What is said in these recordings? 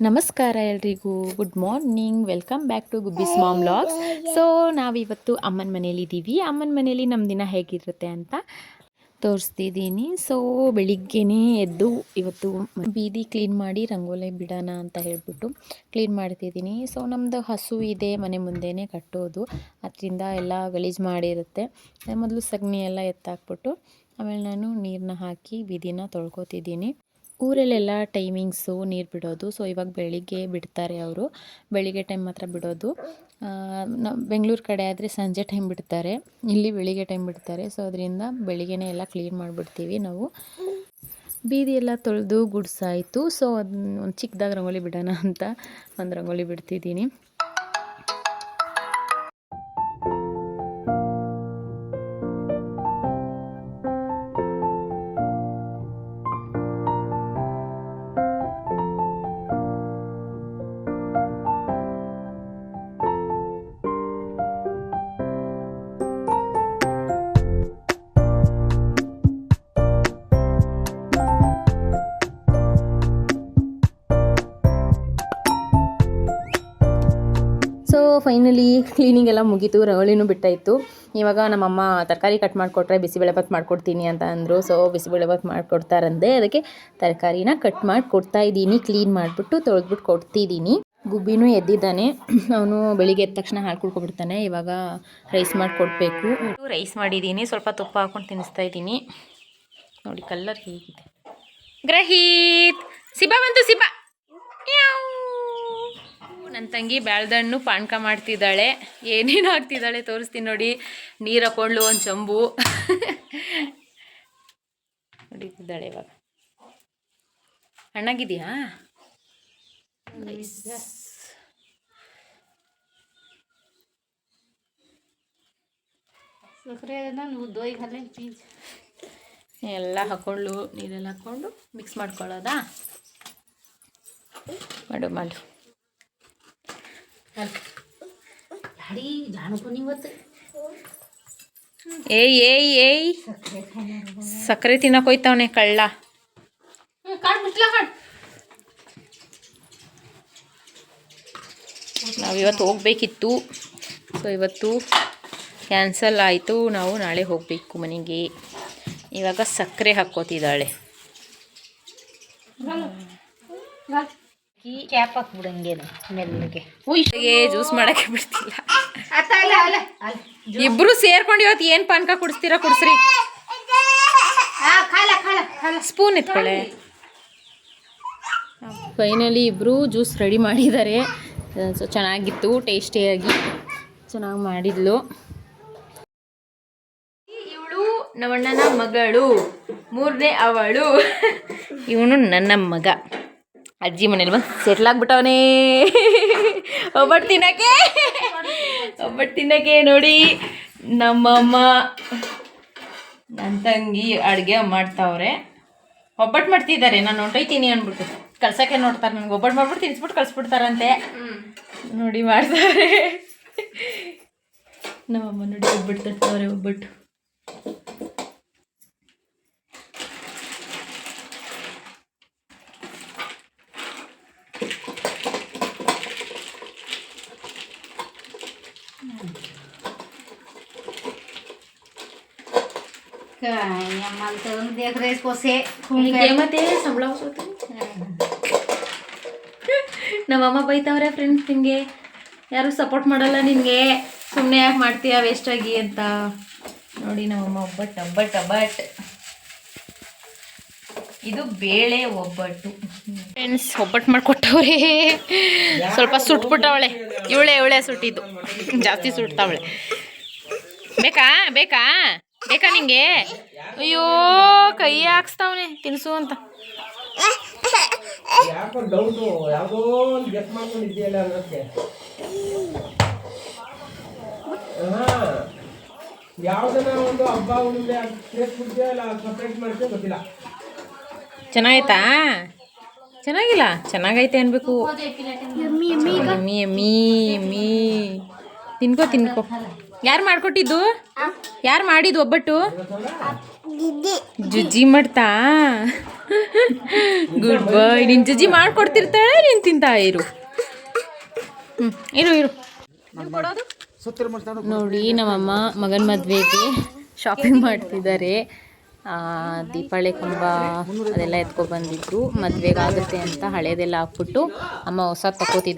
ನಮಸ್ಕಾರ ಎಲ್ರಿಗೂ. Good morning welcome back to Gubbi's mom logs so ನಾವಿವತ್ತು ಅಮ್ಮನ ಮನೇಲಿದ್ದೀವಿ ಅಮ್ಮನ ಮನೇಲಿ ನಮ್ಮ ದಿನ ಹೇಗಿರುತ್ತೆ ಅಂತ ತೋರಿಸ್ತಿದ್ದೀನಿ. ಸೊ ಬೆಳಿಗ್ಗೆನೇ ಎದ್ದು ಇವತ್ತು ಬೀದಿ ಕ್ಲೀನ್ ಮಾಡಿ ರಂಗೋಲಿ ಬಿಡೋಣ ಅಂತ ಹೇಳ್ಬಿಟ್ಟು ಕ್ಲೀನ್ ಮಾಡ್ತಿದ್ದೀನಿ. ಸೊ ನಮ್ಮದು ಹಸು ಇದೆ ಮನೆ ಮುಂದೆನೇ ಕಟ್ಟೋದು. ಅದರಿಂದ ಎಲ್ಲ ಗಲೀಜು ಮಾಡಿರುತ್ತೆ. ಮೊದಲು ಸಗಣಿ ಎಲ್ಲ ಎತ್ತಾಕ್ಬಿಟ್ಟು ಆಮೇಲೆ ನಾನು ನೀರನ್ನ ಹಾಕಿ ಬೀದಿನ ತೊಳ್ಕೊತಿದ್ದೀನಿ. ಊರಲ್ಲೆಲ್ಲ ಟೈಮಿಂಗ್ಸು ನೀರು ಬಿಡೋದು. ಸೊ ಇವಾಗ ಬೆಳಿಗ್ಗೆ ಬಿಡ್ತಾರೆ ಅವರು. ಬೆಳಿಗ್ಗೆ ಟೈಮ್ ಮಾತ್ರ ಬಿಡೋದು. ಬೆಂಗಳೂರು ಕಡೆ ಆದರೆ ಸಂಜೆ ಟೈಮ್ ಬಿಡ್ತಾರೆ. ಇಲ್ಲಿ ಬೆಳಿಗ್ಗೆ ಟೈಮ್ ಬಿಡ್ತಾರೆ. ಸೊ ಅದರಿಂದ ಬೆಳಿಗ್ಗೆನೇ ಎಲ್ಲ ಕ್ಲೀನ್ ಮಾಡಿಬಿಡ್ತೀವಿ ನಾವು. ಬೀದಿ ಎಲ್ಲ ತೊಳೆದು ಗುಡ್ಸಾಯಿತು ಸೊ ಅದನ್ನ ಒಂದು ಚಿಕ್ಕದಾಗಿ ರಂಗೋಲಿ ಬಿಡೋಣ ಅಂತ ಒಂದು ರಂಗೋಲಿ ಬಿಡ್ತಿದ್ದೀನಿ. ಫೈನಲಿ ಕ್ಲೀನಿಂಗ್ ಎಲ್ಲ ಮುಗೀತು, ರವಳಿನೂ ಬಿಟ್ಟಾಯಿತು. ಇವಾಗ ನಮ್ಮಮ್ಮ ತರಕಾರಿ ಕಟ್ ಮಾಡಿಕೊಟ್ರೆ ಬಿಸಿಬೇಳೆಭಾತ್ ಮಾಡ್ಕೊಡ್ತೀನಿ ಅಂತ ಅಂದರು. ಸೊ ಬಿಸಿಬೇಳೆಭಾತ್ ಮಾಡಿಕೊಡ್ತಾರಂದೆ. ಅದಕ್ಕೆ ತರಕಾರಿನ ಕಟ್ ಮಾಡಿ ಕೊಡ್ತಾ ಇದ್ದೀನಿ. ಕ್ಲೀನ್ ಮಾಡಿಬಿಟ್ಟು ತೊಳೆದ್ಬಿಟ್ಟು ಕೊಡ್ತಿದ್ದೀನಿ. ಗುಬ್ಬಿನೂ ಎದ್ದಿದ್ದಾನೆ. ಅವನು ಬೆಳಿಗ್ಗೆ ಎದ್ದ ತಕ್ಷಣ ಹಾಲು ಕುಡ್ಕೊಬಿಡ್ತಾನೆ ಇವಾಗ ರೈಸ್ ಮಾಡಿಕೊಡ್ಬೇಕು. ರೈಸ್ ಮಾಡಿದ್ದೀನಿ. ಸ್ವಲ್ಪ ತುಪ್ಪ ಹಾಕೊಂಡು ತಿನ್ನಿಸ್ತಾ ಇದ್ದೀನಿ. ನೋಡಿ ಕಲ್ಲರ್ ಹೀಗಿದೆ. ಗ್ರಹೀತ್! ಸಿಬಾ ಬಂತು, ಸಿಬಾ! ತಂಗಿ ಬ್ಯಾಳ್ದಣ್ಣು ಪಾನಕ ಮಾಡ್ತಿದ್ದಾಳೆ. ಏನೇನು ಹಾಕ್ತಿದ್ದಾಳೆ ತೋರಿಸ್ತೀನಿ ನೋಡಿ. ನೀರು ಹಾಕೊಂಡ್ಲು ಒಂದು ಚಂಬು. ಹೊಡಿತಿದ್ದಾಳೆ ಇವಾಗ. ಹಣ್ಣಾಗಿದೆಯಾ ಎಲ್ಲ ಹಾಕ್ಕೊಂಡು ನೀರೆಲ್ಲ ಹಾಕೊಂಡು ಮಿಕ್ಸ್ ಮಾಡ್ಕೊಳ್ಳೋದಾ? ಮಾಡು ಮಾಡು. ಏಯ್ ಏಯ್ ಏಯ್. ಸಕ್ಕರೆ ತಿನ್ನಕ್ ಹೋಯ್ತವನೆ ಕಳ್ಳ. ನಾವು ಇವತ್ತು ಹೋಗಬೇಕಿತ್ತು. ಸೊ ಇವತ್ತು ಕ್ಯಾನ್ಸಲ್ ಆಯಿತು. ನಾವು ನಾಳೆ ಹೋಗಬೇಕು ಮನೆಗೆ. ಇವಾಗ ಸಕ್ಕರೆ ಹಾಕ್ಕೋತಿದ್ದಾಳೆ. ಕ್ಯಾಪ್ ಹಾಕ್ಬಿಡಂಗೇನು ಮೆಲ್ಲಗೆ. ಹುಯ್ಗೆ ಜ್ಯೂಸ್ ಮಾಡಕ್ಕೆ ಬಿಡ್ತಿಲ್ಲ. ಇಬ್ರು ಸೇರ್ಕೊಂಡು ಇವತ್ತು ಏನು ಪಾನಕ ಕುಡಿಸ್ತೀರಾ ಕುಡಿಸ್ರಿ. ಸ್ಪೂನ್ ಎತ್ಕೊಳ್ಳೆ ಫೈನಲಿ ಇಬ್ಬರು ಜ್ಯೂಸ್ ರೆಡಿ ಮಾಡಿದ್ದಾರೆ. ಸೊ ಚೆನ್ನಾಗಿತ್ತು ಟೇಸ್ಟಿಯಾಗಿ ಚೆನ್ನಾಗಿ ಮಾಡಿದ್ಲು. ಇವಳು ನಮ್ಮಣ್ಣನ ಮಗಳು. ಮೂರನೇ ಅವಳು. ಇವನು ನನ್ನ ಮಗ. ಅಜ್ಜಿ ಮನೇಲಿ ಬಂದು ಸೆಟ್ಲ್ ಆಗ್ಬಿಟ್ಟವನೇ. ಒಬ್ಬಟ್ಟು ತಿನ್ನಕ್ಕೆ. ಒಬ್ಬಟ್ಟು ತಿನ್ನಕ್ಕೆ ನೋಡಿ. ನಮ್ಮಮ್ಮ ನನ್ನ ತಂಗಿ ಅಡುಗೆ ಮಾಡ್ತಾವ್ರೆ. ಒಬ್ಬಟ್ಟು ಮಾಡ್ತಿದ್ದಾರೆ, ನಾನು ಹೊಂಟೋಯ್ತೀನಿ ಅಂದ್ಬಿಟ್ಟು. ಕಳ್ಸೋಕೆ ನೋಡ್ತಾರೆ ನನಗೆ. ಒಬ್ಬಟ್ಟು ಮಾಡ್ಬಿಟ್ಟು ತಿನ್ಸ್ಬಿಟ್ಟು ಕಳ್ಸ್ಬಿಡ್ತಾರಂತೆ. ನೋಡಿ ಮಾಡ್ತಾರೆ. ನಮ್ಮಮ್ಮ ನೋಡಿ ಒಬ್ಬಟ್ಟು ತರ್ತಾವ್ರೆ, ಒಬ್ಬಟ್ಟು. यमल तो देख रहे इसको से ಮತ್ತೆ ಸಂಬಳ ನಮ್ಮಮ್ಮ ಬೈತಾವ್ರೆ ಫ್ರೆಂಡ್ಸ್ ನಿಮಗೆ ಯಾರು ಸಪೋರ್ಟ್ ಮಾಡಲ್ಲ ನಿನಗೆ ಸುಮ್ಮನೆ ಯಾಕೆ ಮಾಡ್ತೀಯ ವೇಸ್ಟಾಗಿ ಅಂತ ನೋಡಿ ನಮ್ಮಮ್ಮ ಒಬ್ಬಟ್ಟು ಒಬ್ಬಟ್ಟು ಒಬ್ಬಟ್ಟು ಇದು ಬೇಳೆ ಒಬ್ಬಟ್ಟು ಫ್ರೆಂಡ್ಸ್ ಒಬ್ಬಟ್ಟು ಮಾಡಿಕೊಟ್ಟವ್ರೆ ಸ್ವಲ್ಪ ಸುಟ್ಬಿಟ್ಟವಳೆ ಇವಳೆ ಇವಳೆ ಸುಟ್ಟಿದ್ದು ಜಾಸ್ತಿ ಸುಡ್ತಾವಳೆ ಬೇಕಾ ಬೇಕಾ ಬೇಕಾ ನಿಂಗೆ? ಅಯ್ಯೋ ಕೈ ಹಾಕ್ಸ್ತಾವನೆ ತಿನ್ಸು ಅಂತ. ಯಾಕೋ ಡೌಟು ಯಾವುದೋ ಗೆಸ್ ಮಾಡ್ಕೊಂಡಿದ್ದೀಯಲ್ಲ ಅನ್ನೋಕ್ಕೆ ಯಾವ್ದನ ಒಂದು ಹಬ್ಬ ಹುಣ್ಣಿಮೆ ಸೇರಿಸ್ಬಿಡ್ತೀಯ ಇಲ್ಲ ಸಪ್ರೇಟ್ ಮಾಡ್ತೀಯ ಗೊತ್ತಿಲ್ಲ. ಚೆನ್ನಾಗೈತಾ? ಚೆನ್ನಾಗಿಲ್ಲ? ಚೆನ್ನಾಗೈತೆ ಅನ್ಬೇಕು. ಎಮ್ಮಿ ಎಮ್ಮಿ ಎಮ್ಮಿ ತಿನ್ಕೋ ತಿನ್ಕೋ. ಯಾರು ಮಾಡ್ಕೊಟ್ಟಿದ್ದು? ಯಾರು ಮಾಡಿದ್ದು ಒಬ್ಬಟ್ಟು? ಜುಜ್ಜಿ ಮಾಡ್ತಾ? ಗುಡ್ ಬಾಯ್ ನಿನ್ ಜುಜ್ಜಿ ಮಾಡ್ಕೊಡ್ತಿರ್ತಾಳೆ, ನೀನು ತಿಂತಾ ಇರು. ಇರು ಇರು. ನೋಡಿ, ನಮ್ಮಮ್ಮ ಮಗನ ಮದುವೆಗೆ ಶಾಪಿಂಗ್ ಮಾಡ್ತಿದ್ದಾರೆ. ದೀಪಾವಳಿ ಕಂಬ ಅದೆಲ್ಲ ಎತ್ಕೊಬಂದಿದ್ರು ಮದುವೆಗಾಗುತ್ತೆ ಅಂತ ಹಳೇದೆಲ್ಲ ಹಾಕ್ಬಿಟ್ಟು ಅಮ್ಮ ಹೊಸ ಕೊಡ್ತೀವಿ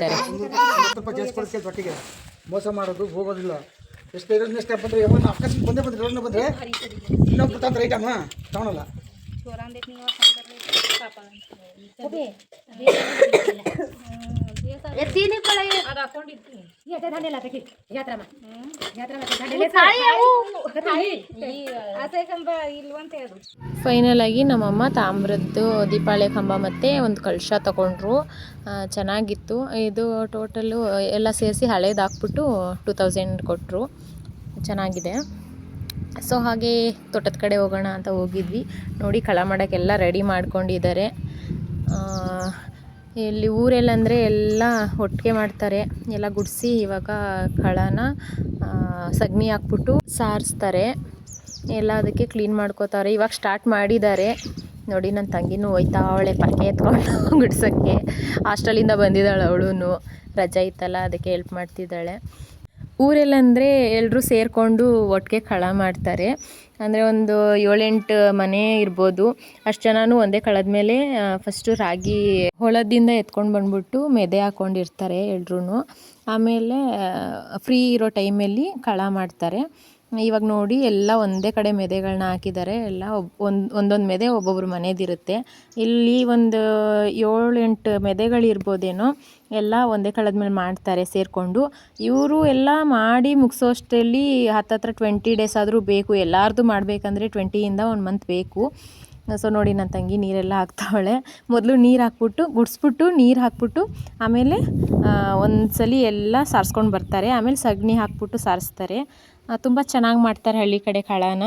ಮೋಸ ಮಾಡೋದು, ಹೋಗೋದಿಲ್ಲ. ಎಷ್ಟು ಇರೋದು ಎಷ್ಟು ಬಂದರೆ ಯಾವಾಗ ಅಕಸ್ಮಾತ್ ಬಂದೇ ಬಂದ್ರೆ ರೋಡ್ನ ಬಂದರೆ ಇನ್ನೊಬ್ರು ತಂದ್ರೆ ಐಟಮ್ ತಗೊಳಲ್ಲ ಎತ್ತೀನಿ ಫೈನಲ್ ಆಗಿ ನಮ್ಮಮ್ಮ ತಾಮ್ರದ್ದು ದೀಪಾವಳಿ ಕಂಬ ಮತ್ತೆ ಒಂದು ಕಳಶ ತಗೊಂಡ್ರು. ಚೆನ್ನಾಗಿತ್ತು. ಇದು ಟೋಟಲು ಎಲ್ಲ ಸೇರಿಸಿ ಹಳೇದು ಹಾಕ್ಬಿಟ್ಟು ಟೂ ತೌಸಂಡ್ ಕೊಟ್ಟರು ಚೆನ್ನಾಗಿದೆ. ಸೊ ಹಾಗೆ ತೋಟದ ಕಡೆ ಹೋಗೋಣ ಅಂತ ಹೋಗಿದ್ವಿ. ನೋಡಿ ಕಳ ಮಾಡೋಕ್ಕೆಲ್ಲ ರೆಡಿ ಮಾಡ್ಕೊಂಡಿದ್ದಾರೆ. ಆ, ಇಲ್ಲಿ ಊರೆಲ್ಲಂದರೆ ಎಲ್ಲ ಒಟ್ಟಿಗೆ ಮಾಡ್ತಾರೆ. ಎಲ್ಲ ಗುಡಿಸಿ ಇವಾಗ ಕಳನ ಸಗಣಿ ಹಾಕ್ಬಿಟ್ಟು ಸಾರಿಸ್ತಾರೆ. ಎಲ್ಲ ಅದಕ್ಕೆ ಕ್ಲೀನ್ ಮಾಡ್ಕೋತಾರೆ ಇವಾಗ ಸ್ಟಾರ್ಟ್ ಮಾಡಿದ್ದಾರೆ. ನೋಡಿ ನನ್ನ ತಂಗಿನೂ ಹೋಯ್ತಾ, ಅವಳೆ ಪಕ್ಕೆ ಎತ್ಕೊಂಡು ಗುಡ್ಸೋಕ್ಕೆ. ಹಾಸ್ಟೆಲಿಂದ ಬಂದಿದ್ದಾಳೆ ಅವಳು ರಜೆ ಇತ್ತಲ್ಲ, ಅದಕ್ಕೆ ಹೆಲ್ಪ್ ಮಾಡ್ತಿದ್ದಾಳೆ. ಊರೆಲ್ಲಂದರೆ ಎಲ್ಲರೂ ಸೇರಿಕೊಂಡು ಒಟ್ಟಿಗೆ ಕಳ ಮಾಡ್ತಾರೆ. ಅಂದರೆ ಒಂದು ಏಳೆಂಟು ಮನೆ ಇರ್ಬೋದು. ಅಷ್ಟು ಜನನೂ ಒಂದೇ ಕಳದ ಮೇಲೆ ಫಸ್ಟು ರಾಗಿ ಹೊಳದಿಂದ ಎತ್ಕೊಂಡು ಬಂದ್ಬಿಟ್ಟು ಮೆದೆ ಹಾಕ್ಕೊಂಡಿರ್ತಾರೆ ಎಲ್ರೂ ಆಮೇಲೆ ಫ್ರೀ ಇರೋ ಟೈಮಲ್ಲಿ ಕಳ ಮಾಡ್ತಾರೆ. ಇವಾಗ ನೋಡಿ ಎಲ್ಲ ಒಂದೇ ಕಡೆ ಮೆದೆಗಳನ್ನ ಹಾಕಿದ್ದಾರೆ. ಎಲ್ಲ ಒಬ್ ಒಂದು, ಒಂದೊಂದು ಮೆದೆ ಒಬ್ಬೊಬ್ರ ಮನೆದಿರುತ್ತೆ. ಇಲ್ಲಿ ಒಂದು ಏಳು ಎಂಟು ಮೆದೆಗಳಿರ್ಬೋದೇನೋ ಎಲ್ಲ ಒಂದೇ ಕಳೆದ ಮೇಲೆ ಮಾಡ್ತಾರೆ, ಸೇರಿಕೊಂಡು. ಇವರು ಎಲ್ಲ ಮಾಡಿ ಮುಗಿಸೋಷ್ಟರಲ್ಲಿ ಹತ್ತತ್ರ ಟ್ವೆಂಟಿ ಡೇಸ್ ಆದರೂ ಬೇಕು. ಎಲ್ಲಾರ್ದು ಮಾಡಬೇಕಂದ್ರೆ ಟ್ವೆಂಟಿಯಿಂದ ಒಂದು ಮಂತ್ ಬೇಕು. ಸೊ ನೋಡಿ ನನ್ನ ತಂಗಿ ನೀರೆಲ್ಲ ಹಾಕ್ತಾವಳೆ. ಮೊದಲು ನೀರು ಹಾಕ್ಬಿಟ್ಟು, ಗುಡಿಸ್ಬಿಟ್ಟು ನೀರು ಹಾಕ್ಬಿಟ್ಟು, ಆಮೇಲೆ ಒಂದು ಸಲ ಎಲ್ಲ ಸಾರಿಸ್ಕೊಂಡು ಬರ್ತಾರೆ. ಆಮೇಲೆ ಸಗಣಿ ಹಾಕ್ಬಿಟ್ಟು ಸಾರಿಸ್ತಾರೆ. ತುಂಬ ಚೆನ್ನಾಗಿ ಮಾಡ್ತಾರೆ ಹಳ್ಳಿ ಕಡೆ ಕಳನ.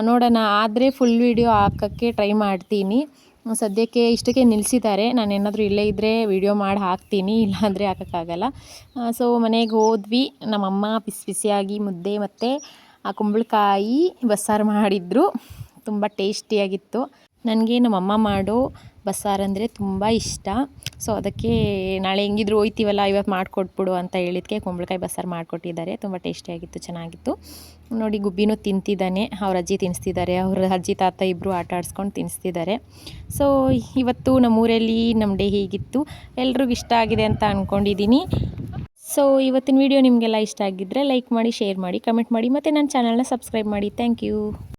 ನೋಡೋಣ, ಆದರೆ ಫುಲ್ ವೀಡಿಯೋ ಹಾಕೋಕ್ಕೆ ಟ್ರೈ ಮಾಡ್ತೀನಿ. ಸದ್ಯಕ್ಕೆ ಇಷ್ಟಕ್ಕೆ ನಿಲ್ಲಿಸಿದ್ದಾರೆ ನಾನು ಏನಾದರೂ ಇಲ್ಲೇ ಇದ್ದರೆ ವಿಡಿಯೋ ಮಾಡಿ ಹಾಕ್ತೀನಿ, ಇಲ್ಲಾಂದರೆ ಹಾಕೋಕ್ಕಾಗಲ್ಲ. ಸೊ ಮನೆಗೆ ಹೋದ್ವಿ. ನಮ್ಮಮ್ಮ ಬಿಸಿ ಬಿಸಿಯಾಗಿ ಮುದ್ದೆ ಮತ್ತು, ಆ, ಕುಂಬಳಕಾಯಿ, ಬಸ್ಸಾರು ಮಾಡಿದ್ರು. ತುಂಬ ಟೇಸ್ಟಿಯಾಗಿತ್ತು ನನಗೆ ನಮ್ಮಮ್ಮ ಮಾಡೋ ಬಸ್ಸಾರು ಅಂದರೆ ತುಂಬ ಇಷ್ಟ. ಸೊ ಅದಕ್ಕೆ ನಾಳೆ ಹೆಂಗಿದ್ರು ಹೋಯ್ತೀವಲ್ಲ, ಇವತ್ತು ಮಾಡಿಕೊಟ್ಬಿಡು ಅಂತ ಹೇಳಿದ್ಕೆ ಕುಂಬಳಕಾಯಿ ಬಸ್ಸಾರು ಮಾಡಿಕೊಟ್ಟಿದ್ದಾರೆ. ತುಂಬ ಟೇಸ್ಟಿಯಾಗಿತ್ತು, ಚೆನ್ನಾಗಿತ್ತು. ನೋಡಿ, ಗುಬ್ಬಿನೂ ತಿಂತಿದ್ದಾನೆ. ಅವ್ರ ಅಜ್ಜಿ ತಿನ್ನಿಸ್ತಿದ್ದಾರೆ ಅವ್ರ ಅಜ್ಜಿ ತಾತ ಇಬ್ಬರು ಆಟ ಆಡಿಸ್ಕೊಂಡು ತಿನ್ನಿಸ್ತಿದ್ದಾರೆ ಸೊ ಇವತ್ತು ನಮ್ಮೂರಲ್ಲಿ ನಮ್ಮ ಡೇ ಹೀಗಿತ್ತು. ಎಲ್ರಿಗೂ ಇಷ್ಟ ಆಗಿದೆ ಅಂತ ಅಂದ್ಕೊಂಡಿದ್ದೀನಿ ಸೊ ಇವತ್ತಿನ ವಿಡಿಯೋ ನಿಮಗೆಲ್ಲ ಇಷ್ಟ ಆಗಿದ್ದರೆ ಲೈಕ್ ಮಾಡಿ, ಶೇರ್ ಮಾಡಿ, ಕಮೆಂಟ್ ಮಾಡಿ, ಮತ್ತು ನನ್ನ ಚಾನಲ್ನ ಸಬ್ಸ್ಕ್ರೈಬ್ ಮಾಡಿ. Thank you.